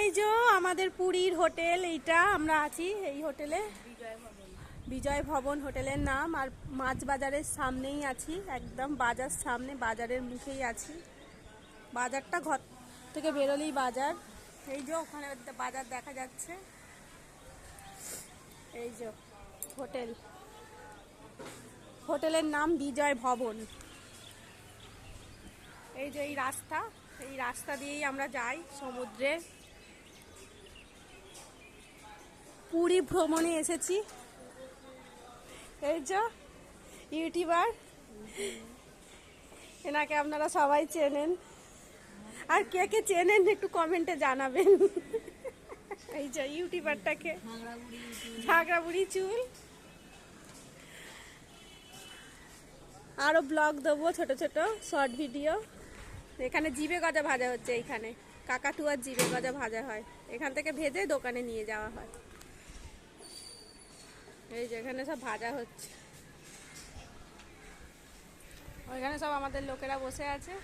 এই যে আমাদের পুরীর হোটেল, এইটা আমরা আছি এই হোটেলে। বিজয় ভবন হোটেলের নাম, আর মাছ বাজারের সামনেই আছি, একদম বাজার সামনে, বাজারের মুখেই আছি। বাজারটা ঘর থেকে বেরোলেই বাজার। এই যে ওখানে বাজার দেখা যাচ্ছে। এই যে হোটেল। হোটেলের নাম বিজয় ভবন। এই যে এই রাস্তা এই রাস্তা দিয়েই আমরা যাই সমুদ্রে। পুরী ভ্রমণে এসেছি। এই যে, ইউটিউবার। এনাকে আপনারা সবাই চেনেন। আর কে কে চেনেন একটু কমেন্টে জানাবেন। এই যে, ইউটিউবারটাকে। ঝাগড়া বুড়ি চুল। আরও ব্লগ দেবো, ছোট ছোট শর্ট ভিডিও এখানে জিবে গজা ভাজা হচ্ছে এইখানে। কাকাটুয়ার জিবে গজা ভাজা হয়। এখান থেকে ভেজে দোকানে নিয়ে যাওয়া হয়। এই যেখানে সব ভাজা হচ্ছে। ওইখানে সব আমাদের লোকেরা বসে আছে।